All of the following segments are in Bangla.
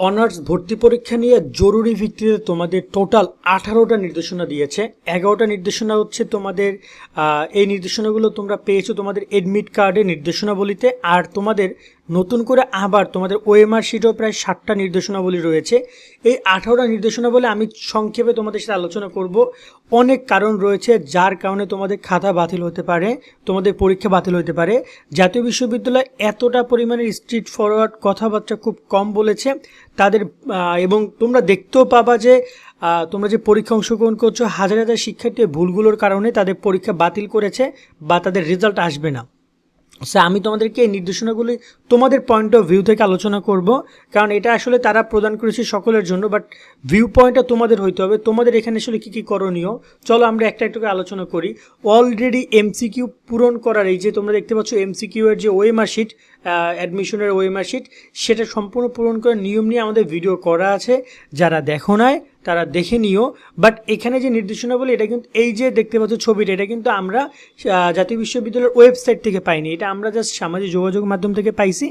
অনার্স ভর্তি পরীক্ষা নিয়ে জরুরি ভিত্তিতে তোমাদের টোটাল আঠারোটা নির্দেশনা দিয়েছে। এগারোটা নির্দেশনা হচ্ছে তোমাদের এই নির্দেশনাগুলো তোমরা পেয়েছ তোমাদের এডমিট কার্ডের নির্দেশনাবলিতে। আর তোমাদের নতুন করে আবার তোমাদের ওএমআর শিটেও প্রায় ষাটটা নির্দেশনাবলী রয়েছে। এই আঠারোটা নির্দেশনাবলী আমি সংক্ষেপে তোমাদের সাথে আলোচনা করব। অনেক কারণ রয়েছে যার কারণে তোমাদের খাতা বাতিল হতে পারে, তোমাদের পরীক্ষা বাতিল হতে পারে। জাতীয় বিশ্ববিদ্যালয় এতটা পরিমাণের স্ট্রিট ফরওয়ার্ড কথাবার্তা খুব কম বলেছে। তাদের এবং তোমরা দেখতেও পাবা যে তোমরা যে পরীক্ষা অংশগ্রহণ করছ, হাজার হাজার শিক্ষার্থী ভুলগুলোর কারণে তাদের পরীক্ষা বাতিল করেছে বা তাদের রেজাল্ট আসবে না। স্যার আমি তোমাদেরকে এই নির্দেশনাগুলি তোমাদের পয়েন্ট অফ ভিউ থেকে আলোচনা করব। কারণ এটা আসলে তারা প্রদান করেছে সকলের জন্য বাট ভিউ পয়েন্টটা তোমাদের হইতে হবে। তোমাদের এখানে আসলে কী কী করণীয়? চলো আমরা একটা একটু আলোচনা করি। অলরেডি এমসিকিউ পূরণ করার এই যে তোমরা দেখতে পাচ্ছ এমসিকিউ এর যে ওএমআর শিট অ্যাডমিশনের ওএমআর শিট সেটা সম্পূর্ণ পূরণ করার নিয়ম নিয়ে আমাদের ভিডিও করা আছে। যারা দেখো নাই তারা দেখে নিও। বাট এখানে যে নির্দেশনা নির্দেশনাবলী এটা কিন্তু এই যে দেখতে পাচ্ছ ছবিটা, এটা কিন্তু আমরা জাতীয় বিশ্ববিদ্যালয়ের ওয়েবসাইট থেকে পাইনি। এটা আমরা জাস্ট সামাজিক যোগাযোগ মাধ্যম থেকে পাইছি।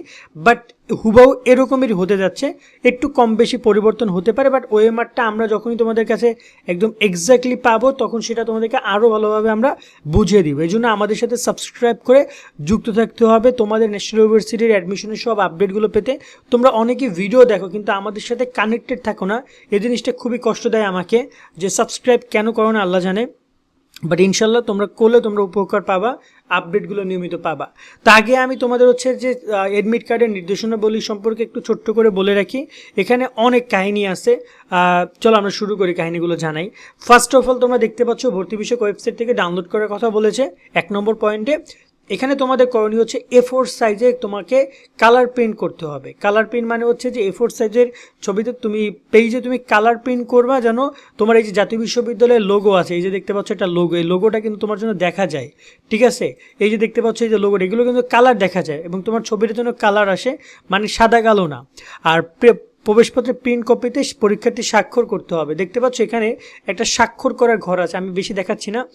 বাট হুবাও এরকমেরই হতে যাচ্ছে। একটু কম বেশি পরিবর্তন হতে পারে বাট ওএমআরটা আমরা যখনই তোমাদের কাছে একদম এক্স্যাক্টলি পাবো, তখন সেটা তোমাদেরকে আরও ভালোভাবে আমরা বুঝিয়ে দিব। এই জন্য আমাদের সাথে সাবস্ক্রাইব করে যুক্ত থাকতে হবে। তোমাদের ন্যাশনাল ইউনিভার্সিটির অ্যাডমিশনের সব আপডেটগুলো পেতে। তোমরা অনেকে ভিডিও দেখো, কিন্তু আমাদের সাথে কানেক্টেড থাকো না। এই জিনিসটা খুবই কষ্ট দেয় আমাকে যে সাবস্ক্রাইব কেন করো না, আল্লাহ জানে। বাট ইনশাল্লাহ তোমরা করলে তোমরা উপকার পাবা আপডেটগুলো নিয়মিত পাবা। তা আগে আমি তোমাদের হচ্ছে যে অ্যাডমিট কার্ডের নির্দেশনাবলী সম্পর্কে একটু ছোট্ট করে বলে রাখি। এখানে অনেক কাহিনী আছে। চলো আমরা শুরু করি কাহিনীগুলো জানাই। ফার্স্ট অফ অল তোমরা দেখতে পাচ্ছ, ভর্তি বিষয়ক ওয়েবসাইট থেকে ডাউনলোড করার কথা বলেছে। এক নম্বর পয়েন্টে এখানে তোমাদের করণীয় হচ্ছে এ ফোর সাইজে তোমাকে কালার প্রিন্ট করতে হবে। কালার প্রিন্ট মানে হচ্ছে যে এ ফোর সাইজের ছবিতে তুমি পেজে তুমি কালার প্রিন্ট করবা যেন তোমার এই যে জাতীয় বিশ্ববিদ্যালয়ের লোগো আছে, এই যে দেখতে পাচ্ছ একটা লোগো এই লোগোটা কিন্তু তোমার জন্য দেখা যায়। ঠিক আছে? এই যে দেখতে পাচ্ছ এই যে লোগোটা এগুলো কিন্তু কালার দেখা যায় এবং তোমার ছবির জন্য কালার আসে মানে সাদা কালো না। আর প্রে- প্রবেশপত্রের প্রিন্ট কপিতে পরীক্ষার্থী স্বাক্ষর করতে হবে। দেখতে পাচ্ছ এখানে একটা স্বাক্ষর করার ঘর আছে, আমি বেশি দেখাচ্ছি না।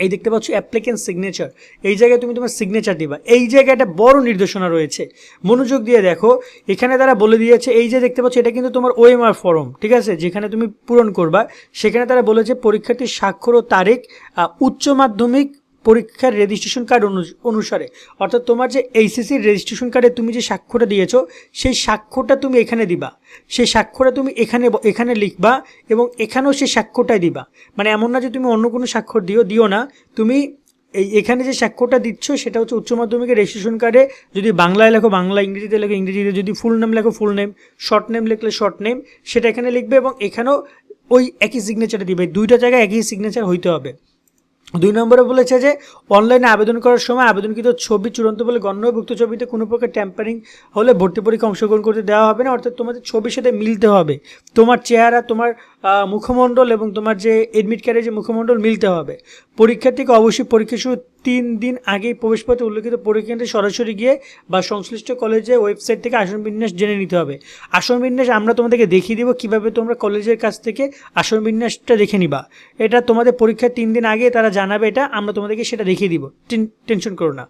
এই দেখতে পাচ্ছ অ্যাপ্লিকেন্ট সিগনেচার এই জায়গায় তুমি তোমার সিগনেচার দিবা। এই জায়গায় একটা বড় নির্দেশনা রয়েছে। মনোযোগ দিয়ে দেখো। এখানে তারা বলে দিয়েছে, এই যে দেখতে পাচ্ছ, এটা কিন্তু তোমার ওএমআর ফর্ম ঠিক আছে? যেখানে তুমি পূরণ করবা, সেখানে তারা বলেছে পরীক্ষার্থীর স্বাক্ষর ও তারিখ উচ্চ মাধ্যমিক পরীক্ষার রেজিস্ট্রেশন কার্ড অনুসারে। অর্থাৎ তোমার যে এইচএসির রেজিস্ট্রেশন কার্ডে তুমি যে স্বাক্ষরটা দিয়েছ, সেই স্বাক্ষরটা তুমি এখানে দিবা। সেই স্বাক্ষরটা তুমি এখানে এখানে লিখবা এবং এখানেও সেই স্বাক্ষরটাই দিবা। মানে এমন না যে তুমি অন্য কোনো স্বাক্ষর দিও দিও না। তুমি এই এখানে যে স্বাক্ষরটা দিচ্ছ, সেটা হচ্ছে উচ্চ মাধ্যমিকের রেজিস্ট্রেশন কার্ডে যদি বাংলায় লেখো, বাংলা, ইংরেজিতে লেখো, ইংরেজিতে যদি ফুল নেম লেখো ফুল নেম শর্ট নেম লিখলে শর্ট নেম সেটা এখানে লিখবে এবং এখানেও ওই একই সিগনেচারটা দিবে। দুইটা জায়গায় একই সিগনেচার হইতে হবে। দুই নম্বরে বলেছে যে, অনলাইনে আবেদন করার সময় আবেদনকৃত ছবি চূড়ান্ত বলে গণ্যভুক্ত ছবিতে কোনো প্রকার ট্যাম্পারিং হলে ভর্তি পরীক্ষা অংশগ্রহণ করতে দেওয়া হবে না। অর্থাৎ তোমাদের ছবির সাথে মিলতে হবে। তোমার চেহারা, তোমার মুখমণ্ডল এবং তোমার যে এডমিট কার্ডের যে মুখমণ্ডল মিলতে হবে। পরীক্ষার্থীকে অবশ্যই পরীক্ষা শুরু তিন দিন আগেই প্রবেশপত্রে উল্লেখিত পরীক্ষাতে সরাসরি গিয়ে বা সংশ্লিষ্ট কলেজে ওয়েবসাইট থেকে আসন বিন্যাস জেনে নিতে হবে। আসন বিন্যাস আমরা তোমাদেরকে দেখিয়ে দিব কীভাবে তোমরা কলেজের কাছ থেকে আসন বিন্যাসটা দেখে নিবা। এটা তোমাদের পরীক্ষার তিন দিন আগে তারা জানাবে এটা, আমরা তোমাদেরকে সেটা দেখিয়ে দিব। টেনশন করো না।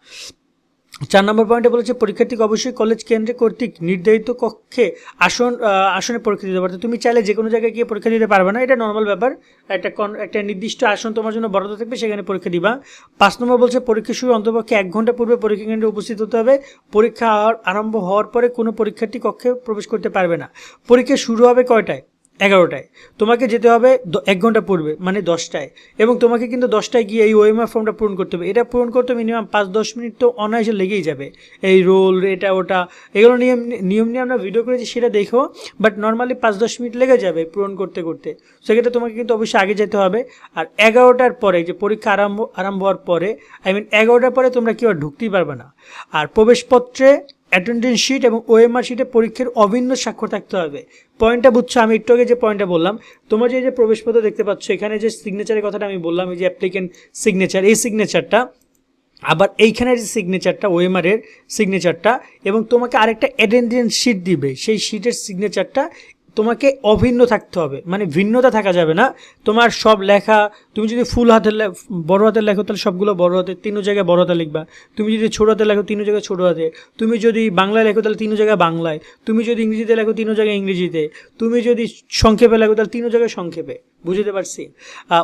চার নম্বর পয়েন্টে বলেছে, পরীক্ষার্থীকে অবশ্যই কলেজ কেন্দ্রে কর্তৃক নির্ধারিত কক্ষে আসন আসনে পরীক্ষা দিতে পারবে তুমি চাইলে যে কোনো জায়গায় গিয়ে পরীক্ষা দিতে পারবে না। এটা নর্মাল ব্যাপার। একটা একটা নির্দিষ্ট আসন তোমার জন্য বরাদ্দ থাকবে, সেখানে পরীক্ষা দিবা। পাঁচ নম্বর বলছে, পরীক্ষা শুরু অন্তপক্ষে এক ঘণ্টা পূর্বে পরীক্ষা কেন্দ্রে উপস্থিত হতে হবে। পরীক্ষা আর- আরম্ভ হওয়ার পরে কোনো পরীক্ষার্থী কক্ষে প্রবেশ করতে পারবে না। পরীক্ষা শুরু হবে কয়টায়? এগারোটায়। তোমাকে যেতে হবে এক ঘণ্টা পূর্বে মানে দশটায়। এবং তোমাকে কিন্তু দশটায় গিয়ে এই ওএমআর ফর্মটা পূরণ করতে হবে। এটা পূরণ করতে মিনিমাম পাঁচ, দশ মিনিট তো অনায়াসে লেগেই যাবে। এই রোল, এটা, ওটা, এগুলো নিয়ম নিয়ম নিয়ে আমরা ভিডিও করেছি, সেটা দেখো। বাট নর্মালি পাঁচ, দশ মিনিট লেগে যাবে পূরণ করতে করতে। সেক্ষেত্রে তোমাকে কিন্তু অবশ্যই আগে যেতে হবে। আর এগারোটার পরে, যে পরীক্ষা আরম্ভ আরম্ভ হওয়ার পরে আই মিন এগারোটার পরে তোমরা কেউ আর ঢুকতেই পারবে না। আর প্রবেশপত্রে অ্যাটেন্ডেন্স শিট এবং ওএমআর শিটে পরীক্ষার অভিন্ন স্বাক্ষর থাকতে হবে। পয়েন্টটা বুঝছ? আমি একটু আগে যে পয়েন্টটা বললাম, তোমার যে যে প্রবেশপত্র দেখতে পাচ্ছ, এখানে যে সিগনেচারের কথাটা আমি বললাম, এই যে অ্যাপ্লিকেন্ট সিগনেচার এই সিগনেচারটা আবার এইখানের যে সিগনেচারটা ওএমআরের সিগনেচারটা এবং তোমাকে আরেকটা অ্যাটেন্ডেন্স শিট দিবে। সেই শিটের সিগনেচারটা তোমাকে অভিন্ন থাকতে হবে। মানে ভিন্নতা থাকা যাবে না। তোমার সব লেখা, তুমি যদি ফুল হাতের বড় হাতের লেখো, তাহলে সবগুলো বড় হাতে তিন জায়গায় বড় হাতে লিখবা। তুমি যদি ছোট হাতে লেখো তিন জায়গায় ছোট হাতে। তুমি যদি বাংলায় লেখো, তাহলে তিন জায়গায় বাংলায়। তুমি যদি ইংরেজিতে লেখো তিন জায়গায় ইংরেজিতে। তুমি যদি সংক্ষেপে লেখো, তাহলে তিন জায়গায় সংক্ষেপে। বুঝতে পারছি।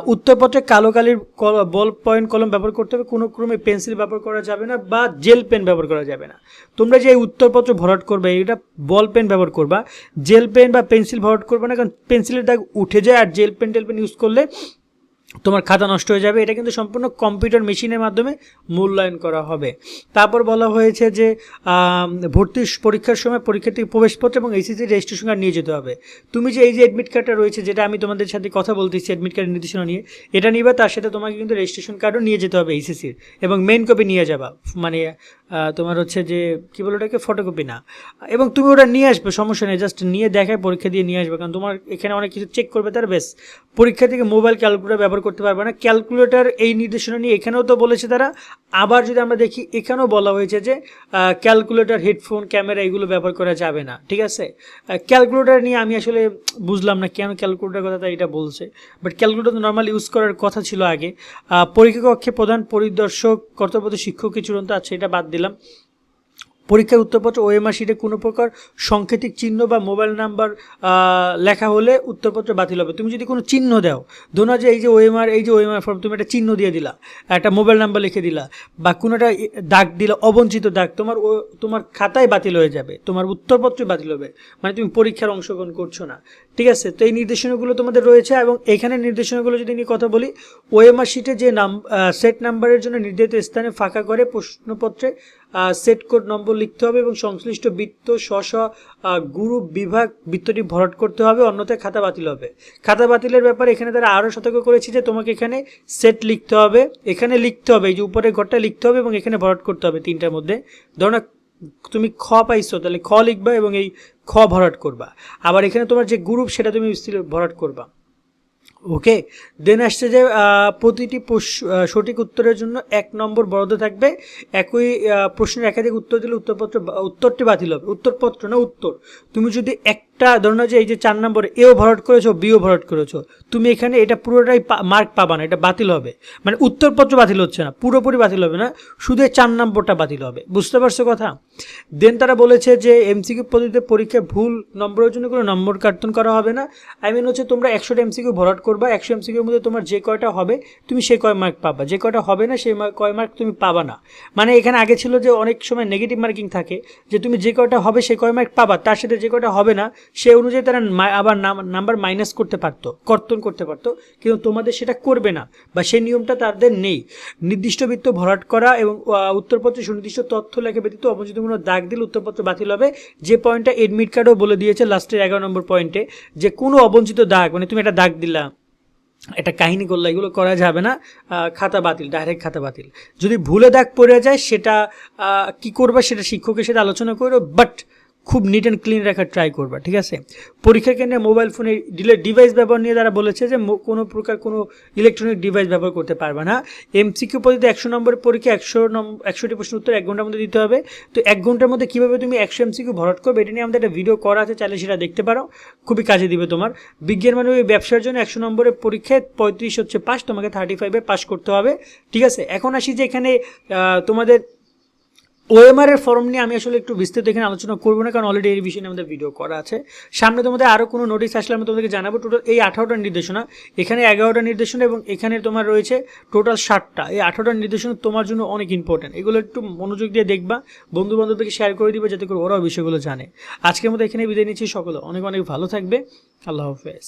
উত্তরপত্রে কালো কালির কল- বল পয়েন্ট কলম ব্যবহার করতে হবে। কোনো ক্রমে পেন্সিল ব্যবহার করা যাবে না বা জেল পেন ব্যবহার করা যাবে না। তোমরা যে উত্তরপত্র ভরাট করবে, এটা বল পেন ব্যবহার করবা। জেল পেন বা পেন্সিল ভরাট করবে না, কারণ পেন্সিলের দাগ উঠে যায় আর জেল পেন টেল পেন ইউজ করলে তোমার খাতা নষ্ট হয়ে যাবে। এটা কিন্তু সম্পূর্ণ কম্পিউটার মেশিনের মাধ্যমে মূল্যায়ন করা হবে। তারপর বলা হয়েছে যে ভর্তি পরীক্ষার সময় পরীক্ষার্থী প্রবেশপত্র এবং এইচএসসি রেজিস্ট্রেশন কার্ড নিয়ে যেতে হবে। তুমি যে এই যে অ্যাডমিট কার্ডটা রয়েছে, যেটা আমি তোমাদের সাথে কথা বলতেছি অ্যাডমিট কার্ডের নির্দেশনা নিয়ে, এটা নিবে, তার সাথে তোমাকে কিন্তু রেজিস্ট্রেশন কার্ডও নিয়ে যেতে হবে এইচএসসির এবং মেন কপি নিয়ে যাবা। মানে তোমার হচ্ছে যে, কী বলো ওটাকে? ফটোকপি না। এবং তুমি ওটা নিয়ে আসবে, সমস্যা নেই জাস্ট নিয়ে দেখায়, পরীক্ষা দিয়ে নিয়ে আসবে। কারণ তোমার এখানে অনেক কিছু চেক করবে, তার বেশ পরীক্ষা থেকে মোবাইল ক্যালকুলেটার ব্যবহার করতে পারবে না। ক্যালকুলেটার এই নির্দেশনা নিয়ে এখানেও তো বলেছে তারা। আবার যদি আমরা দেখি, এখানেও বলা হয়েছে যে ক্যালকুলেটার হেডফোন ক্যামেরা এগুলো ব্যবহার করা যাবে না। ঠিক আছে? ক্যালকুলেটার নিয়ে আমি আসলে বুঝলাম না কেন ক্যালকুলেটর কথা তাই এটা বলছে। বাট ক্যালকুলেটার তো নর্মালি ইউজ করার কথা ছিল আগে। পরীক্ষা কক্ষে প্রধান পরিদর্শক, কর্তব্যরত শিক্ষককে চূড়ান্ত আছে, এটা বাদ দিলাম। পরীক্ষার উত্তরপত্র ওএমআর শিটে কোনো প্রকার সাংকেতিক চিহ্ন বা মোবাইল নাম্বার লেখা হলে উত্তরপত্র বাতিল হবে। তুমি যদি কোনো চিহ্ন দাও, ধরো যে এই যে ওএমআর এই যে ওএমআর ফর্ম তুমি একটা চিহ্ন দিয়ে দিলা, একটা মোবাইল নাম্বার লিখে দিলা, বা কোনো একটা দাগ দিলা, অবঞ্চিত দাগ, তোমার ও, তোমার খাতায় বাতিল হয়ে যাবে, তোমার উত্তরপত্রই বাতিল হবে। মানে তুমি পরীক্ষার অংশগ্রহণ করছ না। ঠিক আছে? তো এই নির্দেশনাগুলো তোমাদের রয়েছে এবং এখানে নির্দেশনাগুলো যদি নিয়ে কথা বলি ওএমআর শিটে যে নাম সেট নাম্বারের জন্য নির্ধারিত স্থানে ফাঁকা করে প্রশ্নপত্রে সেট কোড নম্বর লিখতে হবে এবং সংশ্লিষ্ট বৃত্ত স্ব স্ব, গ্রুপ বিভাগ বৃত্তটি ভরাট করতে হবে অন্যথায় খাতা বাতিল হবে। খাতা বাতিলের ব্যাপারে এখানে তারা আরও সতর্ক করেছে যে তোমাকে এখানে সেট লিখতে হবে এখানে লিখতে হবে এই যে উপরের ঘরটা লিখতে হবে এবং এখানে ভরাট করতে হবে তিনটার মধ্যে। ধরো তুমি খ পাইছো তাহলে খ লিখবা এবং এই খ ভরাট করবা। আবার এখানে তোমার যে গ্রুপ সেটা তুমি ভরাট করবা। ওকে দেন আসছে যে প্রতিটি সঠিক উত্তরের জন্য এক নম্বর বরাদ্দ থাকবে। একই প্রশ্নের একাধিক উত্তর দিলে উত্তরপত্র উত্তরটি বাতিল হবে। উত্তরপত্র না, উত্তর। তুমি যদি একটা ধরো যে এই যে চার নম্বরে এও ভরাট করেছ বিও ভরাট করেছ, তুমি এখানে এটা পুরোটাই মার্ক পাবা না, এটা বাতিল হবে। মানে উত্তরপত্র বাতিল হচ্ছে না, পুরোপুরি বাতিল হবে না, শুধু চার নম্বরটা বাতিল হবে। বুঝতে পারছ কথা? দেন তারা বলেছে যে এমসিকিউ পদ্ধতিতে পরীক্ষায় ভুল নম্বরের জন্য কোনো নম্বর কার্তন করা হবে না। আই মিন হচ্ছে তোমরা একশোটা এমসিকিউ ভরাট করবা, একশো এমসিকিউর মধ্যে তোমার যে কয়টা হবে, তুমি সেই কয় মার্ক পাবা। যে কয়টা হবে না, সেই কয় মার্ক তুমি পাবা না। মানে এখানে আগে ছিল যে অনেক সময় নেগেটিভ মার্কিং থাকে, যে তুমি যে কয়টা হবে সে কয় মার্ক পাবা। তার সাথে যে কয়টা হবে না সেই অনুযায়ী তারা আবার নাম্বার মাইনাস করতে পারতো, কর্তন করতে পারতো, কিন্তু তোমাদের সেটা করবে না বা সেই নিয়মটা তাদের নেই। নির্দিষ্ট বৃত্ত ভরাট করা এবং উত্তরপত্রে সুনির্দিষ্ট তথ্য লেখা ব্যতীত অবচিত কোনো দাগ দিলে উত্তরপত্র বাতিল হবে। যে পয়েন্টটা এডমিট কার্ডও বলে দিয়েছে লাস্টের এগারো নম্বর পয়েন্টে যে কোনো অবঞ্চিত দাগ মানে তুমি একটা দাগ দিলা, একটা কাহিনী করলে, এগুলো করা যাবে না খাতা বাতিল ডাইরেক্ট খাতা বাতিল। যদি ভুলে দাগ পড়ে যায়, সেটা কি করবা সেটা শিক্ষকের সাথে আলোচনা করো বাট খুব নিট অ্যান্ড ক্লিন রাখার ট্রাই করবা, ঠিক আছে? পরীক্ষা কেন্দ্রে মোবাইল ফোনে ডিলে ডিভাইস ব্যবহার নিয়ে তারা বলেছে যে কোনো প্রকার কোনো ইলেকট্রনিক ডিভাইস ব্যবহার করতে পারবে না এমসিকিউ পদ্ধতিতে একশো নম্বরের পরীক্ষা একশো নম্বর একশোটি প্রশ্ন উত্তর এক ঘণ্টার মধ্যে দিতে হবে। তো এক ঘণ্টার মধ্যে কীভাবে তুমি একশো এমসিকিউ ভরাট করবে এটা নিয়ে আমাদের একটা ভিডিও করা আছে চাইলে সেটা দেখতে পারো। খুবই কাজে দিবে তোমার। বিজ্ঞান মানে ওই ব্যবসার জন্য একশো নম্বরের পরীক্ষায় পঁয়ত্রিশ হচ্ছে পাস তোমাকে থার্টি ফাইভে পাস করতে হবে, ঠিক আছে? এখন আসি যে এখানে তোমাদের ওএমআর এর ফর্ম নিয়ে আমি আসলে একটু বিস্তারিত এখানে আলোচনা করব না, কারণ অলরেডি এই বিষয়ে আমাদের ভিডিও করা আছে। সামনে তোমাদের আরও কোনো নোটিশ আসলে আমি তোমাদেরকে জানাব। টোটাল এই আঠারোটা নির্দেশনা, এখানে এগারোটা নির্দেশনা এবং এখানে তোমার রয়েছে টোটাল ষাটটা। এই আঠারোটা নির্দেশনা তোমার জন্য অনেক ইম্পর্টেন্ট এগুলো একটু মনোযোগ দিয়ে দেখবা বন্ধু বান্ধবদেরকে শেয়ার করে দিবে, যাতে করে ওরাও বিষয়গুলো জানে। আজকের মতো এখানে বিদায় নিচ্ছি সকলে। অনেক অনেক ভালো থাকবে। আল্লাহ হাফেজ।